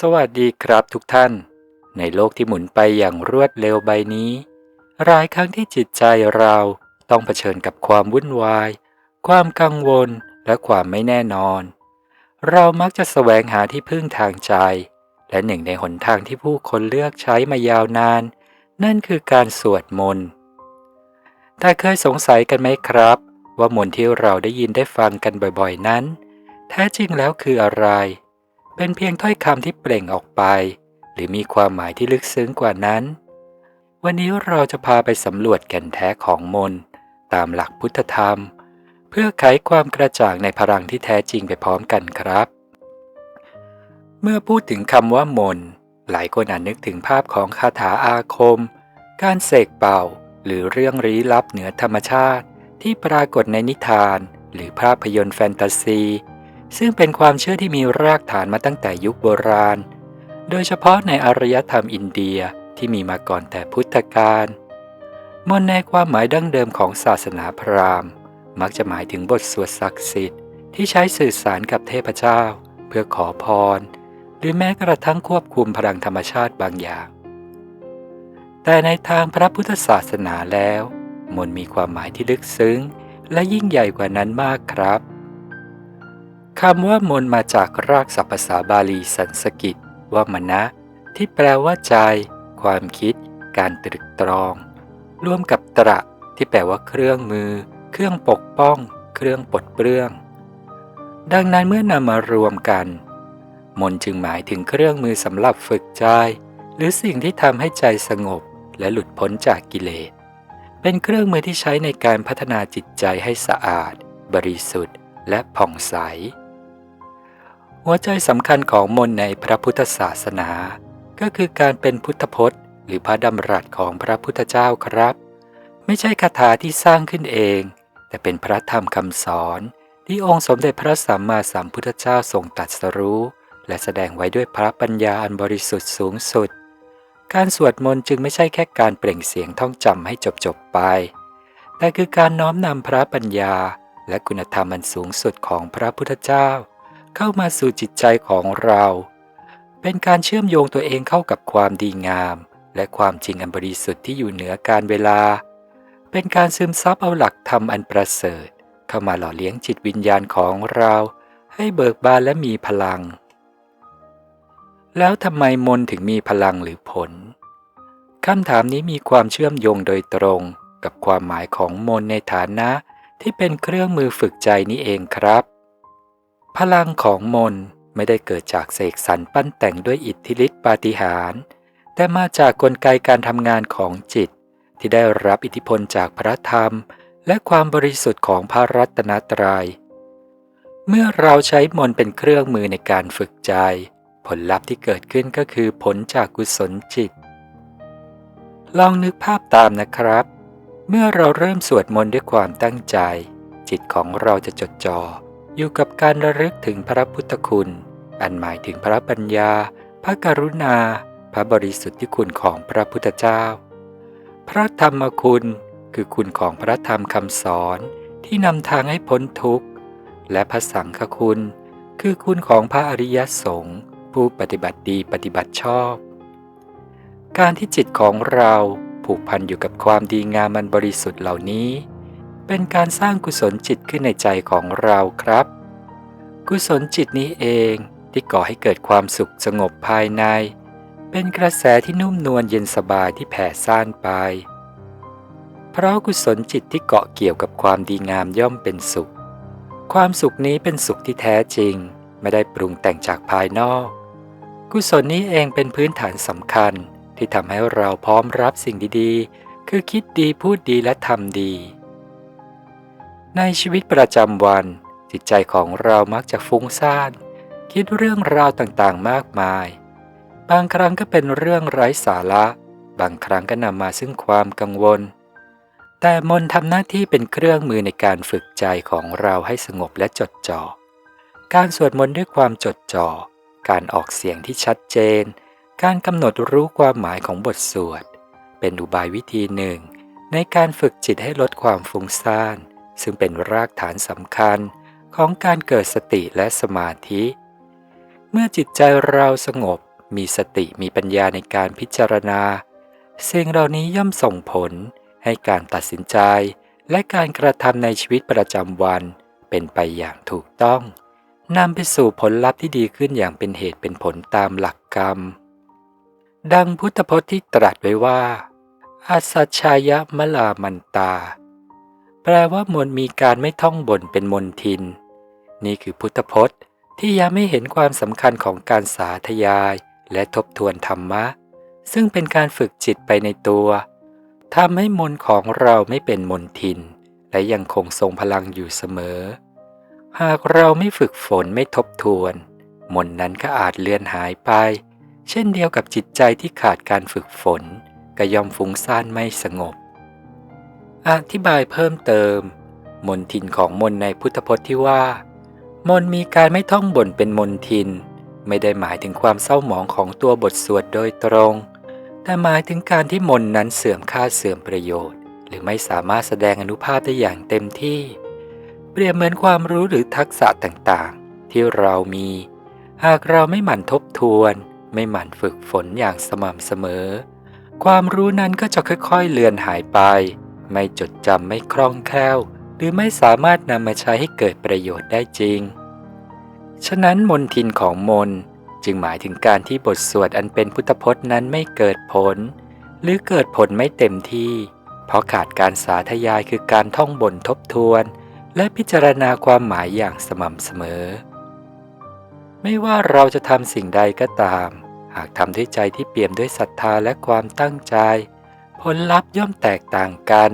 สวัสดีครับทุกท่าน ในโลกที่หมุนไปอย่างรวดเร็วใบนี้ หลายครั้งที่จิตใจเราต้องเผชิญกับความวุ่นวาย ความกังวลและความไม่แน่นอน เรามักจะแสวงหาที่พึ่งทางใจ และหนึ่งในหนทางที่ผู้คนเลือกใช้มายาวนาน นั่นคือการสวดมนต์แต่เคยสงสัยกันไหมครับ ว่ามนต์ที่เราได้ยินได้ฟังกันบ่อยๆนั้น แท้จริงแล้วคืออะไร เป็นเพียงถ้อยคำที่เปล่งออกไป หรือมีความหมายที่ลึกซึ้งกว่านั้น วันนี้เราจะพาไปสำรวจแก่นแท้ของมนตามหลักพุทธธรรม เพื่อไขความกระจ่างในพลังที่แท้จริงไปพร้อมกันครับ เมื่อพูดถึงคำว่ามนหลายคนอาจนึกถึงภาพของคาถาอาคม การเสกเป่า หรือเรื่องลี้ลับเหนือธรรมชาติ ที่ปรากฏในนิทาน หรือภาพยนตร์แฟนตาซี ซึ่งเป็นความเชื่อที่มีรากฐานมาตั้งแต่ยุคโบราณ โดยเฉพาะในอารยธรรมอินเดียที่มีมาก่อนแต่พุทธกาลมนต์ในความหมายดั้งเดิมของศาสนาพราหมณ์ มักจะหมายถึงบทสวดศักดิ์สิทธิ์ที่ใช้สื่อสารกับเทพเจ้า เพื่อขอพร หรือแม้กระทั่งควบคุมพลังธรรมชาติบางอย่าง แต่ในทางพระพุทธศาสนาแล้ว มนต์มีความหมายที่ลึกซึ้ง และยิ่งใหญ่กว่านั้นมากครับ คำว่ามนมาจากรากศัพท์ภาษาบาลีสันสกิตว่ามนะ ที่แปลว่าใจ ความคิด การตรึกตรอง ร่วมกับตระ ที่แปลว่าเครื่องมือ เครื่องปกป้อง เครื่องปลดเปลื้อง ดังนั้นเมื่อนำมารวมกัน มนจึงหมายถึงเครื่องมือสำหรับฝึกใจ หรือสิ่งที่ทำให้ใจสงบ และหลุดพ้นจากกิเลส เป็นเครื่องมือที่ใช้ในการพัฒนาจิตใจให้สะอาด บริสุทธิ์ และผ่องใส หัวใจสำคัญของมนในพระพุทธศาสนา ก็คือการเป็นพุทธพจน์ หรือพระดำรัสของพระพุทธเจ้าครับ ไม่ใช่คาถาที่สร้างขึ้นเอง แต่เป็นพระธรรมคำสอน ที่องค์สมเด็จพระสัมมาสัมพุทธเจ้าทรงตรัสรู้ และแสดงไว้ด้วยพระปัญญาอันบริสุทธิ์สูงสุด การสวดมนต์จึงไม่ใช่แค่การเปล่งเสียงท่องจำให้จบๆไป แต่คือการน้อมนำพระปัญญา และคุณธรรมอันสูงสุดของพระพุทธเจ้า เข้ามาสู่จิตใจของเรา เป็นการเชื่อมโยงตัวเองเข้ากับความดีงาม และความจริงอันบริสุทธิ์ที่อยู่เหนือการเวลา เป็นการซึมซับเอาหลักธรรมอันประเสริฐ เข้ามาหล่อเลี้ยงจิตวิญญาณของเรา ให้เบิกบานและมีพลัง แล้วทำไมมนถึงมีพลังหรือผลคำถามนี้มีความเชื่อมโยงโดยตรงกับความหมายของมนในฐานะที่เป็นเครื่องมือฝึกใจนี้เองครับ พลังของมนต์ไม่ได้เกิดจากเสกสรรปั้นแต่งด้วยอิทธิฤทธิปาฏิหาริย์แต่มาจากกลไกการทำงานของจิต ที่ได้รับอิทธิพลจากพระธรรม และความบริสุทธิ์ของพระรัตนตรยัย เมื่อเราใช้มนต์เป็นเครื่องมือในการฝึกใจ ผลลัพธ์ที่เกิดขึ้นก็คือผลจากกุศลจิต ลองนึกภาพตามนะครับ เมื่อเราเริ่มสวดมนต์ด้วยความตั้งใจ จิตของเราจะจดจ่อ อยู่กับการระลึกถึงพระพุทธคุณ อันหมายถึงพระปัญญา พระกรุณา พระบริสุทธิคุณของพระพุทธเจ้า พระธรรมคุณคือคุณของพระธรรมคำสอนที่นำทางให้พ้นทุกข์ และพระสังฆคุณ คือคุณของพระอริยสงฆ์ผู้ปฏิบัติดีปฏิบัติชอบ การที่จิตของเราผูกพันอยู่กับความดีงามมันบริสุทธิ์เหล่านี้ เป็นการสร้างกุศลจิตขึ้นในใจของเราครับ กุศลจิตนี้เองที่ก่อให้เกิดความสุขสงบภายใน เป็นกระแสที่นุ่มนวลเย็นสบายที่แผ่ซ่านไป เพราะกุศลจิตที่เกาะเกี่ยวกับความดีงามย่อมเป็นสุข ความสุขนี้เป็นสุขที่แท้จริง ไม่ได้ปรุงแต่งจากภายนอก กุศลนี้เองเป็นพื้นฐานสำคัญที่ทำให้เราพร้อมรับสิ่งดีๆ คือคิดดีพูดดีและทำดี ในชีวิตประจำวัน จิตใจของเรามักจะฟุ้งซ่าน คิดเรื่องราวต่างๆมากมาย บางครั้งก็เป็นเรื่องไร้สาระ บางครั้งก็นำมาซึ่งความกังวล แต่มนทำหน้าที่เป็นเครื่องมือในการฝึกใจของเราให้สงบและจดจ่อ การสวดมนต์ด้วยความจดจ่อ การออกเสียงที่ชัดเจน การกำหนดรู้ความหมายของบทสวด เป็นอุบายวิธีหนึ่ง ในการฝึกจิตให้ลดความฟุ้งซ่าน ซึ่งเป็นรากฐานสำคัญของการเกิดสติและสมาธิ เมื่อจิตใจเราสงบมีสติมีปัญญาในการพิจารณา สิ่งเหล่านี้ย่อมส่งผลให้การตัดสินใจและการกระทำในชีวิตประจำวัน เป็นไปอย่างถูกต้องนำไปสู่ผลลัพธ์ที่ดีขึ้นอย่างเป็นเหตุเป็นผลตามหลักกรรม ดังพุทธพจน์ที่ตรัสไว้ว่าอาสัชายะมลามันตา แปลว่ามนมีการไม่ท่องบ่นเป็นมนทิน นี่คือพุทธพจน์ที่ย้ำให้เห็นความสำคัญของการสาธยายและทบทวนธรรมะ ซึ่งเป็นการฝึกจิตไปในตัวทำให้มนของเราไม่เป็นมนทิน และยังคงทรงพลังอยู่เสมอ หากเราไม่ฝึกฝนไม่ทบทวน มนนั้นก็อาจเลือนหายไป เช่นเดียวกับจิตใจที่ขาดการฝึกฝนก็ย่อมฟุ้งซ่านไม่สงบ อธิบายเพิ่มเติม มนทินของมนในพุทธพจน์ที่ว่า มนมีการไม่ท่องบนเป็นมนทิน ไม่ได้หมายถึงความเศร้าหมองของตัวบทสวดโดยตรง แต่หมายถึงการที่มนนั้นเสื่อมค่าเสื่อมประโยชน์ หรือไม่สามารถแสดงอนุภาพได้อย่างเต็มที่ เปรียบเหมือนความรู้หรือทักษะต่างๆ ที่เรามี หากเราไม่หมั่นทบทวน ไม่หมั่นฝึกฝนอย่างสม่ำเสมอ ความรู้นั้นก็จะค่อยๆ เลือนหายไป ไม่จดจำไม่คล่องแคล่ว หรือไม่สามารถนำมาใช้ให้เกิดประโยชน์ได้จริง ฉะนั้นมนทินของมนจึงหมายถึงการที่บทสวดอันเป็นพุทธพจน์นั้นไม่เกิดผล หรือเกิดผลไม่เต็มที่ เพราะขาดการสาธยายคือการท่องบนทบทวน และพิจารณาความหมายอย่างสม่ำเสมอ ไม่ว่าเราจะทำสิ่งใดก็ตาม หากทำด้วยใจที่เปี่ยมด้วยศรัทธาและความตั้งใจ ผลลัพธ์ย่อมแตกต่างกัน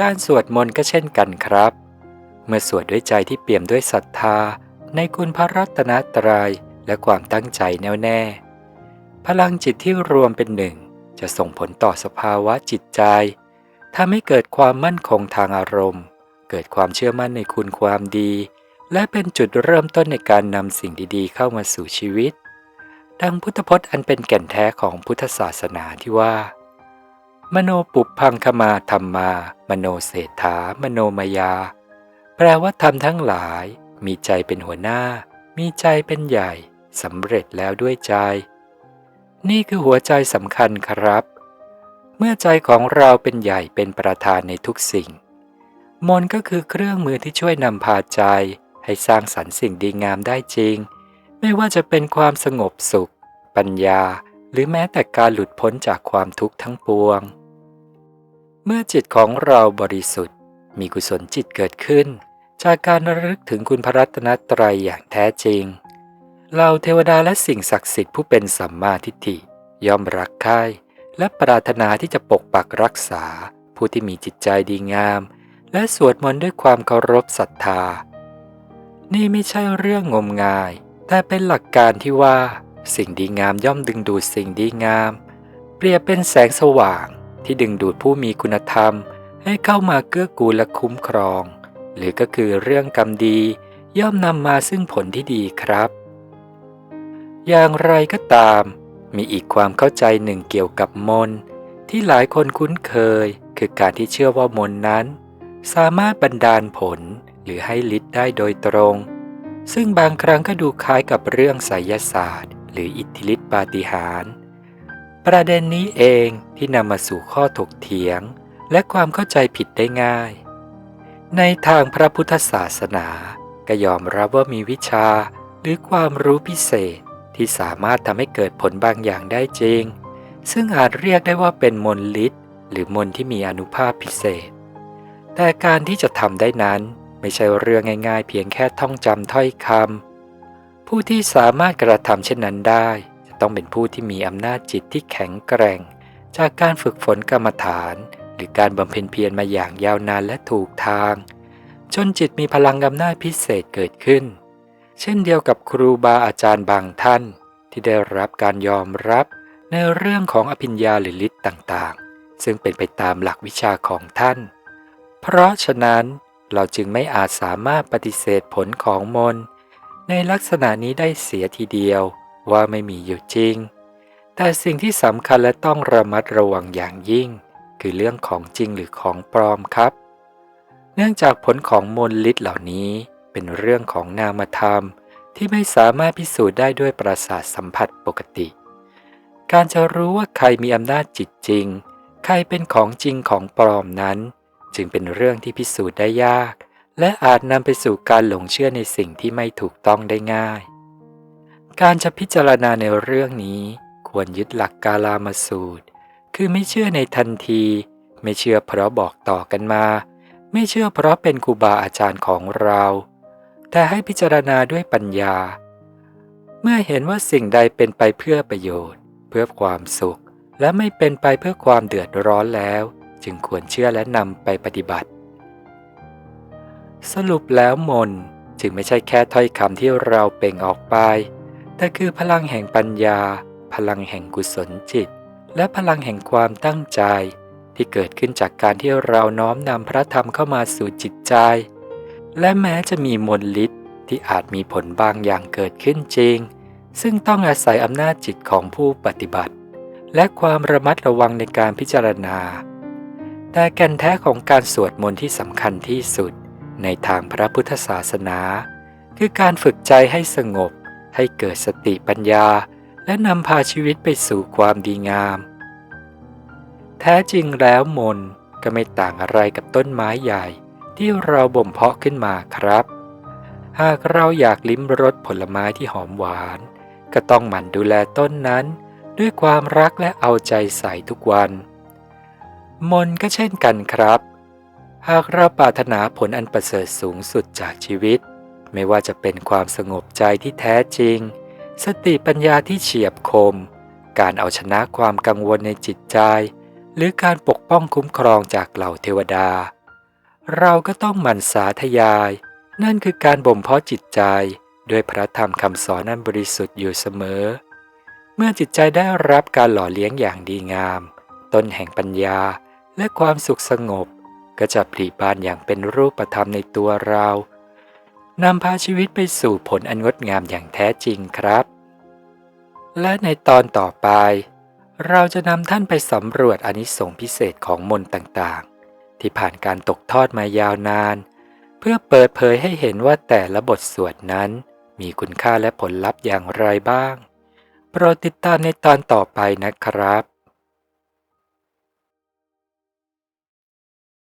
การสวดมนต์ก็เช่นกันครับ เมื่อสวดด้วยใจที่เปี่ยมด้วยศรัทธาในคุณพระรัตนตรัยและความตั้งใจแน่วแน่ พลังจิตที่รวมเป็นหนึ่ง จะส่งผลต่อสภาวะจิตใจทำให้เกิดความมั่นคงทางอารมณ์ เกิดความเชื่อมั่นในคุณความดี และเป็นจุดเริ่มต้นในการนำสิ่งดีๆ เข้ามาสู่ชีวิต ดังพุทธพจน์อันเป็นแก่นแท้ของพุทธศาสนาที่ว่า มโนปุพังคมาธรรมา มโนเศรษฐามโนมายา แปลว่าธรรมทั้งหลาย มีใจเป็นหัวหน้า มีใจเป็นใหญ่สำเร็จแล้วด้วยใจ นี่คือหัวใจสำคัญครับ เมื่อใจของเราเป็นใหญ่เป็นประธานในทุกสิ่ง มนก็คือเครื่องมือที่ช่วยนำพาใจ ให้สร้างสรรค์สิ่งดีงามได้จริง ไม่ว่าจะเป็นความสงบสุข ปัญญา หรือแม้แต่การหลุดพ้นจากความทุกข์ทั้งปวง เมื่อจิตของเราบริสุทธิ์ มีกุศลจิตเกิดขึ้น จากการระลึกถึงคุณพระรัตนตรัยอย่างแท้จริงเราเทวดาและสิ่งศักดิ์สิทธิ์ผู้เป็นสัมมาทิฏฐิย่อมรักใคร่และปรารถนาที่จะปกปักรักษา ผู้ที่มีจิตใจดีงาม และสวดมนต์ด้วยความเคารพศรัทธา นี่ไม่ใช่เรื่องงมงาย แต่เป็นหลักการที่ว่า สิ่งดีงามย่อมดึงดูดสิ่งดีงาม เปรียบเป็นแสงสว่าง ที่ดึงดูดผู้มีคุณธรรม ให้เข้ามาเกื้อกูลและคุ้มครอง หรือก็คือเรื่องกรรมดี ย่อมนำมาซึ่งผลที่ดีครับ อย่างไรก็ตาม มีอีกความเข้าใจหนึ่งเกี่ยวกับมนที่หลายคนคุ้นเคย คือการที่เชื่อว่ามนนั้น สามารถบันดาลผลหรือให้ฤทธิ์ได้โดยตรง ซึ่งบางครั้งก็ดูคล้ายกับเรื่องไสยศาสตร์ หรืออิทธิฤทธิปาฏิหาริย์ ประเด็นนี้เองที่นำมาสู่ข้อถกเถียง และความเข้าใจผิดได้ง่าย ในทางพระพุทธศาสนาก็ยอมรับว่ามีวิชาหรือความรู้พิเศษที่สามารถทำให้เกิดผลบางอย่างได้จริง ซึ่งอาจเรียกได้ว่าเป็นมนต์ฤทธิ์หรือมนที่มีอนุภาพพิเศษ แต่การที่จะทำได้นั้นไม่ใช่เรื่องง่าย ๆ เพียงแค่ท่องจำถ้อยคำผู้ที่สามารถกระทำเช่นนั้นได้ ต้องเป็นผู้ที่มีอำนาจจิตที่แข็งแกร่ง จากการฝึกฝนกรรมฐาน หรือการบำเพ็ญเพียรมาอย่างยาวนานและถูกทาง จนจิตมีพลังอำนาจพิเศษเกิดขึ้น เช่นเดียวกับครูบาอาจารย์บางท่าน ที่ได้รับการยอมรับในเรื่องของอภิญญาหรือฤทธิ์ต่างๆ ซึ่งเป็นไปตามหลักวิชาของท่าน เพราะฉะนั้นเราจึงไม่อาจสามารถปฏิเสธผลของมนในลักษณะนี้ได้เสียทีเดียว ว่าไม่มีอยู่จริง แต่สิ่งที่สำคัญและต้องระมัดระวังอย่างยิ่ง คือเรื่องของจริงหรือของปลอมครับ เนื่องจากผลของมนต์ฤทธิ์เหล่านี้เป็นเรื่องของนามธรรมที่ไม่สามารถพิสูจน์ได้ด้วยประสาทสัมผัสปกติ การจะรู้ว่าใครมีอำนาจจิตจริง ใครเป็นของจริงของปลอมนั้น จึงเป็นเรื่องที่พิสูจน์ได้ยากและอาจนำไปสู่การหลงเชื่อในสิ่งที่ไม่ถูกต้องได้ง่าย การจะพิจารณาในเรื่องนี้ควรยึดหลักกาลามาสูตร คือไม่เชื่อในทันที ไม่เชื่อเพราะบอกต่อกันมา ไม่เชื่อเพราะเป็นครูบาอาจารย์ของเรา แต่ให้พิจารณาด้วยปัญญา เมื่อเห็นว่าสิ่งใดเป็นไปเพื่อประโยชน์ เพื่อความสุข และไม่เป็นไปเพื่อความเดือดร้อนแล้ว จึงควรเชื่อและนำไปปฏิบัติ สรุปแล้วมนต์จึงไม่ใช่แค่ถ้อยคำที่เราเปล่งออกไป แต่คือพลังแห่งปัญญา พลังแห่งกุศลจิต และพลังแห่งความตั้งใจ ที่เกิดขึ้นจากการที่เราน้อมนำพระธรรมเข้ามาสู่จิตใจ และแม้จะมีมนต์ฤทธิ์ที่อาจมีผลบางอย่างเกิดขึ้นจริง ซึ่งต้องอาศัยอำนาจจิตของผู้ปฏิบัติ และความระมัดระวังในการพิจารณา แต่แก่นแท้ของการสวดมนต์ที่สำคัญที่สุด ในทางพระพุทธศาสนา คือการฝึกใจให้สงบ ให้เกิดสติปัญญาและนำพาชีวิตไปสู่ความดีงาม แท้จริงแล้วมนก็ไม่ต่างอะไรกับต้นไม้ใหญ่ที่เราบ่มเพาะขึ้นมาครับ หากเราอยากลิ้มรสผลไม้ที่หอมหวาน ก็ต้องหมั่นดูแลต้นนั้น ด้วยความรักและเอาใจใส่ทุกวัน มนก็เช่นกันครับ หากเราปรารถนาผลอันประเสริฐสูงสุดจากชีวิต ไม่ว่าจะเป็นความสงบใจที่แท้จริง สติปัญญาที่เฉียบคม การเอาชนะความกังวลในจิตใจ หรือการปกป้องคุ้มครองจากเหล่าเทวดา เราก็ต้องหมั่นสาธยาย นั่นคือการบ่มเพาะจิตใจด้วยพระธรรมคำสอนนั้นบริสุทธิ์อยู่เสมอ เมื่อจิตใจได้รับการหล่อเลี้ยงอย่างดีงาม ต้นแห่งปัญญาและความสุขสงบ ก็จะผลิบานอย่างเป็นรูปธรรมในตัวเรา นำพาชีวิตไปสู่ผลอันงดงามอย่างแท้จริงครับ และในตอนต่อไป เราจะนำท่านไปสำรวจอนิสงส์พิเศษของมนต์ต่างๆ ที่ผ่านการตกทอดมายาวนาน เพื่อเปิดเผยให้เห็นว่าแต่ละบทสวดนั้นมีคุณค่าและผลลัพธ์อย่างไรบ้าง โปรดติดตามในตอนต่อไปนะครับ